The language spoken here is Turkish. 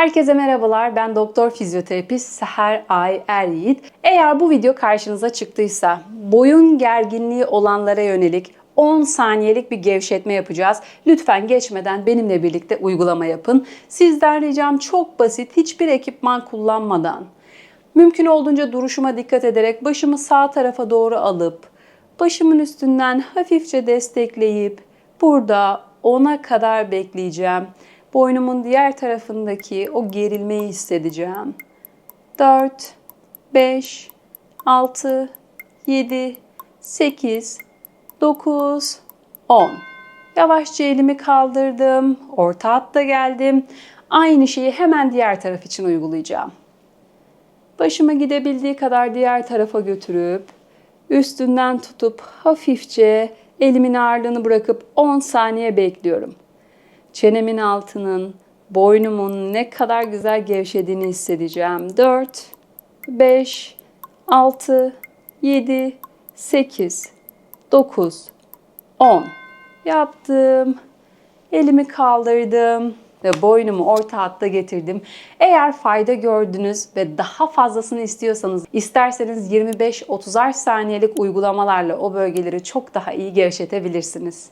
Herkese merhabalar. Ben doktor fizyoterapist Seher Ay Er Yiğit. Eğer bu video karşınıza çıktıysa boyun gerginliği olanlara yönelik 10 saniyelik bir gevşetme yapacağız. Lütfen geçmeden benimle birlikte uygulama yapın. Sizden ricam çok basit, hiçbir ekipman kullanmadan, mümkün olduğunca duruşuma dikkat ederek başımı sağ tarafa doğru alıp, başımın üstünden hafifçe destekleyip burada 10'a kadar bekleyeceğim. Boynumun diğer tarafındaki o gerilmeyi hissedeceğim. 4, 5, 6, 7, 8, 9, 10. Yavaşça elimi kaldırdım. Orta hatta geldim. Aynı şeyi hemen diğer taraf için uygulayacağım. Başıma gidebildiği kadar diğer tarafa götürüp üstünden tutup hafifçe elimin ağırlığını bırakıp 10 saniye bekliyorum. Çenemin altının, boynumun ne kadar güzel gevşediğini hissedeceğim. 4, 5, 6, 7, 8, 9, 10. Yaptım. Elimi kaldırdım ve boynumu orta hatta getirdim. Eğer fayda gördünüz ve daha fazlasını istiyorsanız isterseniz 25-30'ar saniyelik uygulamalarla o bölgeleri çok daha iyi gevşetebilirsiniz.